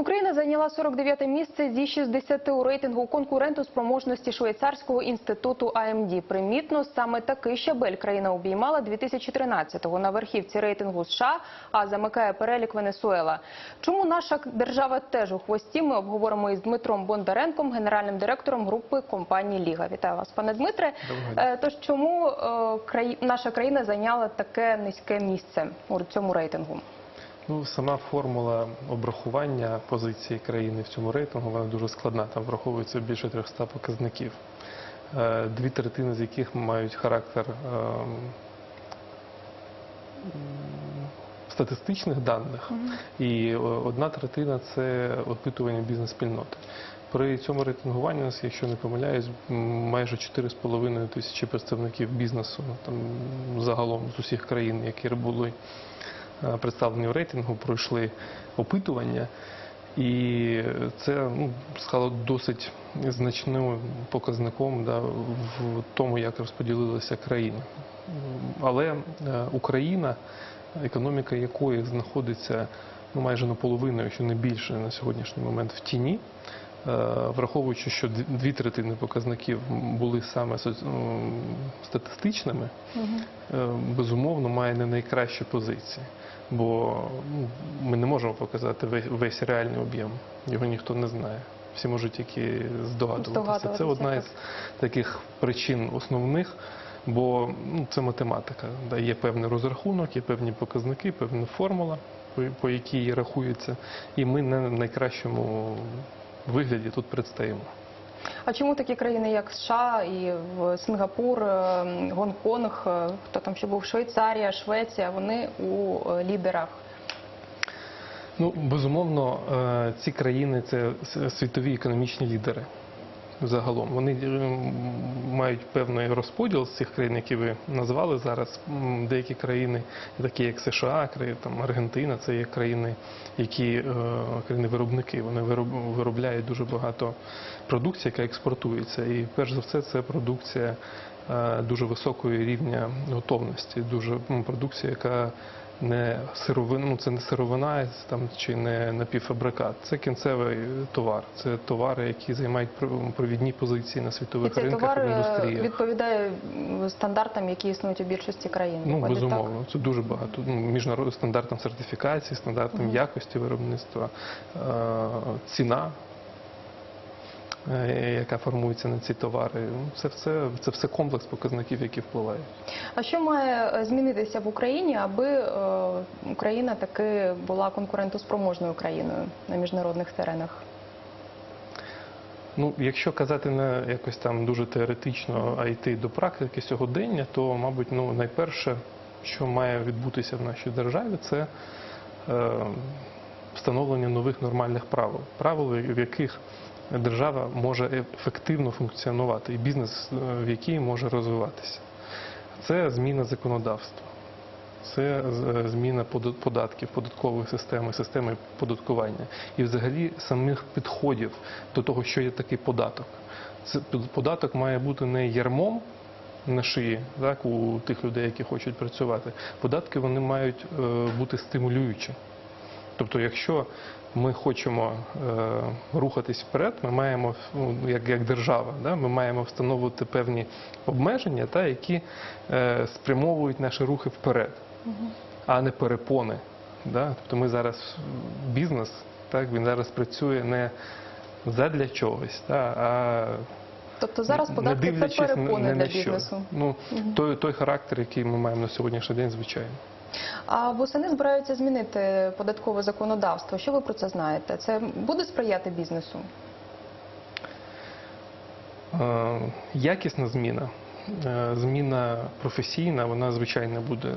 Україна зайняла 49 місце зі 60 у рейтингу конкуренту спроможності швейцарського інституту АМД. Примітно, саме такий щабель країна обіймала 2013-го на верхівці рейтингу США, а замикає перелік Венесуела. Чому наша держава теж у хвості? Ми обговоримо із Дмитром Бондаренком, генеральним директором групи компанії Ліга. Вітаю вас, пане Дмитре. Е, Тож чому е, наша країна зайняла таке низьке місце у цьому рейтингу? Ну, сама формула обрахування позиції країни в цьому рейтингу вона дуже складна. Там враховується більше 300 показників, Е, дві третини з яких мають характер ем, статистичних даних, і е, одна третина це опитування бізнес-спільноти. При цьому рейтингуванні у нас, якщо не помиляюсь, майже 4,5 тисячі представників бізнесу там загалом з усіх країн, які були представлені в рейтингу, пройшли опитування. І це ну, стало досить значним показником да, в тому, як розподілилася країна. Але е, Україна, економіка якої знаходиться ну, майже наполовину, якщо не більше на сьогоднішній момент в тіні, е, враховуючи, що дві- третини показників були саме ну, статистичними, е, безумовно має не найкращі позиції. Бо ну, ми не можемо показати весь, реальний об'єм. Його ніхто не знає. Всі можуть тільки здогадуватися. Це одна із таких причин основних, бо ну, це математика. Да, є певний розрахунок, є певні показники, певна формула, по, по якій рахується, і ми не на найкращому вигляді тут предстаємо. А чому такі країни, як США і Сингапур, е, Гонконг, е, хто там ще був Швейцарія, Швеція, вони у е, лідерах? Ну, безумовно, е, ці країни це світові економічні лідери. Загалом вони е, мають певний розподіл з цих країн, які ви назвали зараз. Деякі країни, такі як США, там Аргентина, це є країни, які е, країни виробники. Вони вироб- виробляють дуже багато продукції, яка експортується. І перш за все, це продукція е, дуже високої рівня готовності, дуже продукція, яка не сировина, ну це не сировина там чи не напівфабрикат. Це кінцевий товар. Це товари, які займають про- провідні позиції на світових цей ринках в е, індустріях. відповідає стандартам, які існують у більшості країн. Ну, Виходить, безумовно, це дуже багато. Ну, міжнародним стандартам сертифікації, стандартам Мгм. якості виробництва, е, ціна, яка формується на ці товари. Ну, Це все, це все комплекс показників, які впливають. А що має е, змінитися в Україні, аби е, Україна таки була конкурентоспроможною країною на міжнародних теренах? Ну, якщо казати не якось там дуже теоретично, а йти до практики сьогодення, то, мабуть, ну, найперше, що має відбутися в нашій державі, це е, встановлення нових нормальних правил. Правил, в яких держава може ефективно функціонувати, і бізнес, е, в якій може розвиватися. Це зміна законодавства. Це зміна податків, податкової системи, системи податкування і взагалі самих підходів до того, що є такий податок. Це податок має бути не ярмом на шиї, так у тих людей, які хочуть працювати. Податки вони мають е, бути стимулюючі. Тобто, якщо ми хочемо е, рухатись вперед, ми маємо ну, як, як держава, да, ми маємо встановити певні обмеження, та, які е, спрямовують наші рухи вперед, а не перепони. Да? Тобто ми зараз бізнес, так, він зараз працює не задля чогось, та, а Тобто зараз податки це перепони не для бізнесу. Ну, Мгм. той, той характер, який ми маємо на сьогоднішній день, звичайно. А восени збираються змінити податкове законодавство. Що ви про це знаєте? Це буде сприяти бізнесу? Е, Якісна зміна, е, зміна професійна, вона звичайно буде,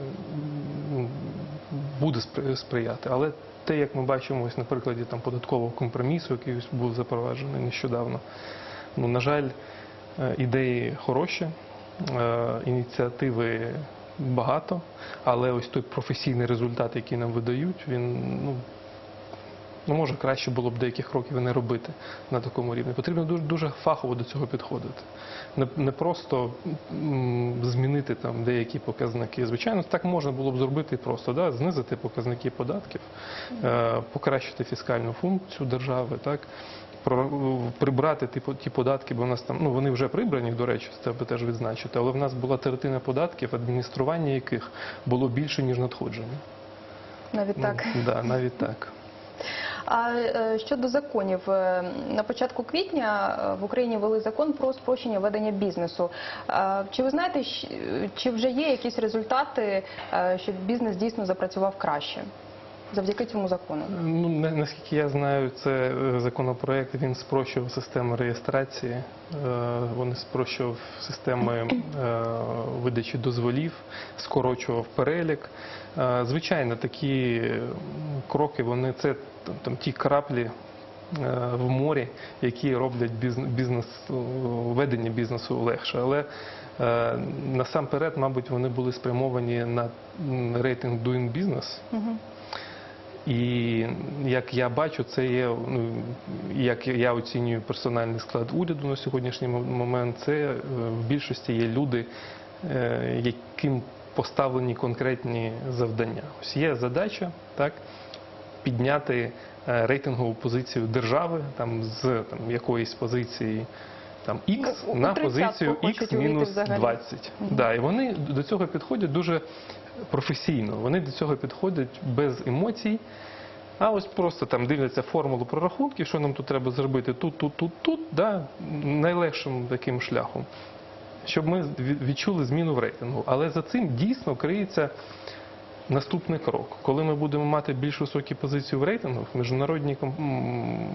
буде сприяти. Але те, як ми бачимо, ось на прикладі там податкового компромісу, який ось був запроваджений нещодавно, ну на жаль, е, ідеї хороші, ініціативи багато, але ось той професійний результат, який нам видають, він ну Ну, може, краще було б деяких кроків не робити на такому рівні. Потрібно дуже, дуже фахово до цього підходити. Не, не просто змінити там деякі показники. Звичайно, так можна було б зробити просто, да? знизити показники податків, е, покращити фіскальну функцію держави, так? Прибрати ті, ті податки, бо в нас там, ну вони вже прибрані, до речі, це треба теж відзначити, але в нас була третина податків, адміністрування яких було більше, ніж надходження. Навіть так. Ну, да, навіть так. А е, щодо законів, е, на початку квітня е, в Україні ввели закон про спрощення ведення бізнесу. Чи ви знаєте, чи вже є якісь результати, е, що бізнес дійсно запрацював краще завдяки цьому закону? Ну, на- наскільки я знаю, це е, законопроект, він спрощував систему реєстрації, е, вони спрощував системи е, видачі дозволів, скорочував перелік. Звичайно, такі кроки, вони це там, ті краплі в морі, які роблять бізнес, бізнес е, ведення бізнесу легше. Але е, насамперед, мабуть, вони були спрямовані на рейтинг Doing Business. Мгм. І як я бачу, це є, ну, як я оцінюю персональний склад уряду на сьогоднішній момент, це е, в більшості є люди, е, яким поставлені конкретні завдання. Ось є задача так, підняти е, рейтингову позицію держави там, з там, якоїсь позиції там, X Ну, на позицію хочуть X мінус увійти взагалі. 20. Мгм. Да, і вони до цього підходять дуже професійно. Вони до цього підходять без емоцій. А ось просто там дивляться формулу прорахунків, що нам тут треба зробити тут, тут, тут, тут, да, найлегшим таким шляхом, щоб ми відчули зміну в рейтингу. Але за цим дійсно криється наступний крок. Коли ми будемо мати більш високі позиції в рейтингах, міжнародні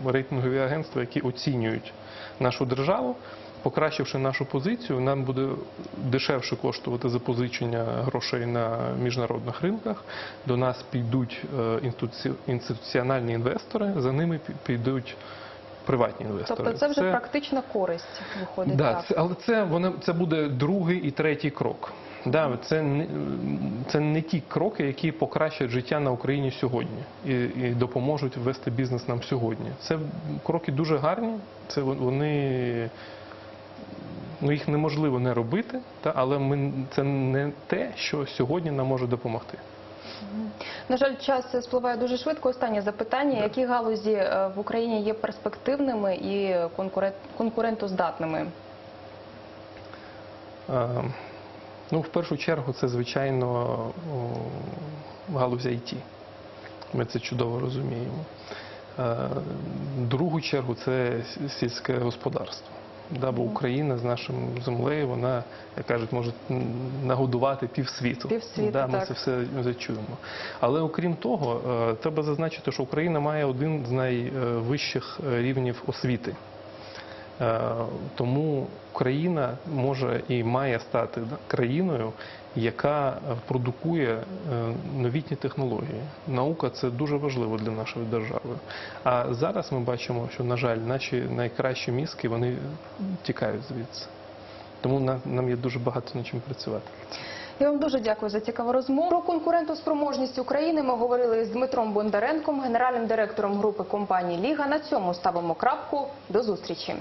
рейтингові агентства, які оцінюють нашу державу, покращивши нашу позицію, нам буде дешевше коштувати запозичення грошей на міжнародних ринках. До нас підуть е, інституціональні інвестори, за ними пі- підуть приватні інвестори. Тобто це вже практична користь виходить. Да, так. це, але це, вони, це буде другий і третій крок. Да, це, не, це не ті кроки, які покращать життя на Україні сьогодні і, і допоможуть вести бізнес нам сьогодні. Це кроки дуже гарні, це вони. Ну, їх неможливо не робити, та, але ми, це не те, що сьогодні нам може допомогти. На жаль, час спливає дуже швидко. Останнє запитання: які галузі е, в Україні є перспективними і конкурентоздатними? Ну, в першу чергу, це, звичайно, о, галузь IT. Ми це чудово розуміємо. Е, Другу чергу це сільське господарство. Да, бо Україна з нашим землею, вона, як кажуть, може нагодувати півсвіту. Півсвіту, да, ми так. це все зачуємо. Але окрім того, е, треба зазначити, що Україна має один з найвищих е, рівнів освіти. Е, Тому Україна може і має стати країною, яка е, продукує е, новітні технології. Наука це дуже важливо для нашої держави. А зараз ми бачимо, що, на жаль, наші найкращі мізки вони тікають звідси. Тому на- нам є дуже багато над чим працювати. Я вам дуже дякую за цікаву розмову. Про конкурентоспроможність України ми говорили з Дмитром Бондаренком, генеральним директором групи компанії Ліга. На цьому ставимо крапку. До зустрічі.